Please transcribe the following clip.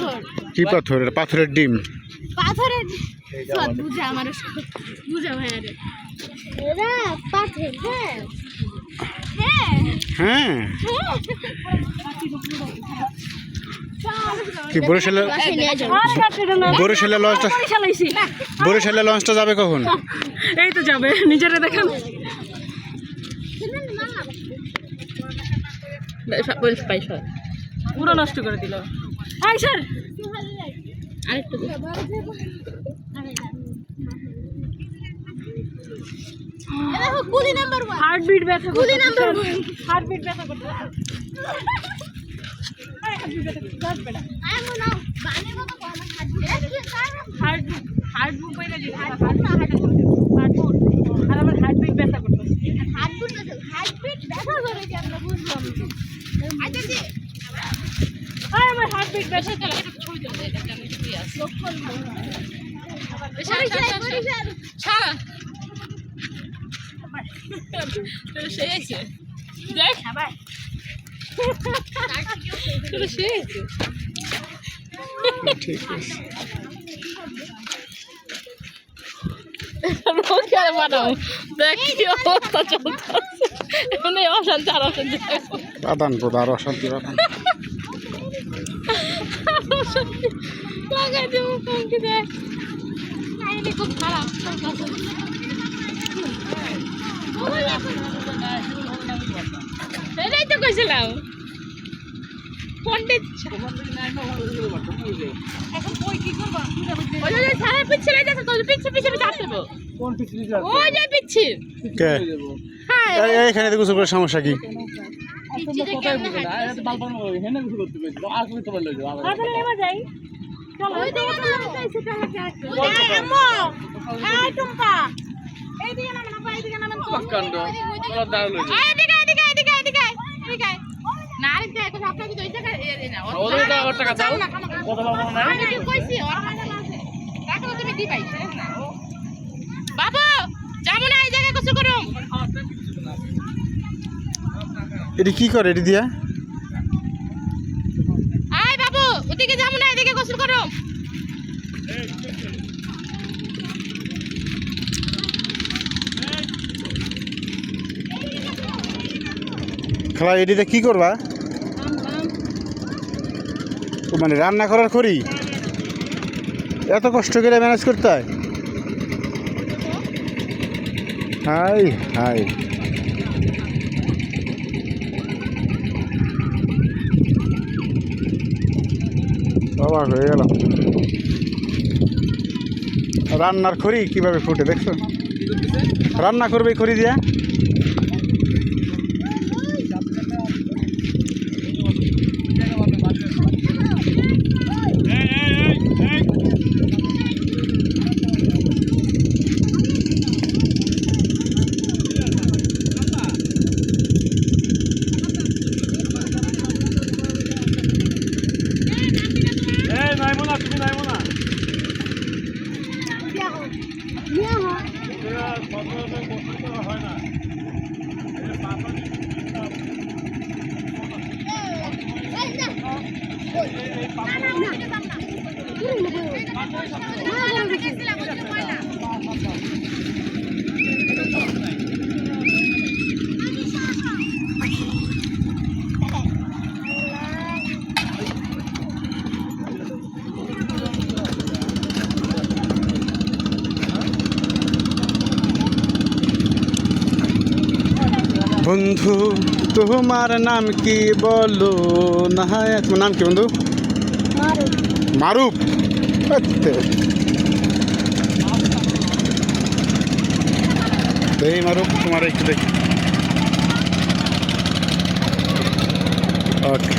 পাথর কি পাথর পাথরের ডিম পাথরের বুঝা আমার বুঝা ভাই আরে পাথর হ্যাঁ হ্যাঁ হ্যাঁ কি বরিশালে বরিশালে লঞ্চটা বরিশালে লঞ্চটা যাবে কখন এই তো যাবে নিজেরা দেখেন পুরো নষ্ট করে দিল এই স্যার আরেকটু কুলি নাম্বার ওয়ান হার্টবিট ব্যথা কুলি নাম্বার ওয়ান হার্টবিট ব্যথা করতে হার্ট হার্ট বুক বইলে দিই হার্ট হার্ট আর আমার হার্টবিট ব্যথা করতে হাত বুট হাত পিট ব্যথা করে কি আমরা বুঝলাম আচ্ছা জি আর আমার হার্টবিট ব্যথা করে এটা ছবি তুলতে এটা আমি কি আছে লক্ষণ ভালো সারা বরিশাল সারা সেই আছে দেখ আবার তোর সেই আছে। ঠিক আছে। মুখে আর বানাও। দেখ কি অবস্থা চলতেছে। এখন অশান্তি আর অশান্তি। আদান প্রদান অশান্তি বাদান লাগাই দেবো কমকে দেখ খুব খারাপ এটাই তো কইছিলাম। এখন হ্যাঁ এইখানে তো সমস্যা কি? না আরেকটা এখন আপনাকে তো ওই জায়গায় না, ওর- যাও না, খামো, খামো। আমি কইছি, ওর মাথা আছে। টাকা তো তুমি দিবাই, শেষ না। বাবু যাব না এই জায়গায় গোসল করুম এটি কি করে? এটি দিয়া? আয় বাবু ওদিকে যাব না এদিকে গোসল করুম খেলা এটিতে কি করবা? মানে রান্না করার করি এত কষ্ট করে ম্যানেজ করতে হয়? হাই হাই। অবাক হয়ে গেল। রান্নার খড়ি কীভাবে ফুটে দেখছ? রান্না করবে খড়ি দিয়া? না না না বন্ধু তোমার নাম কি বলো না হয় তোমার নাম কি বন্ধু মারুপ আচ্ছা। এই মারুপ তোমার একটু দেখি ওকে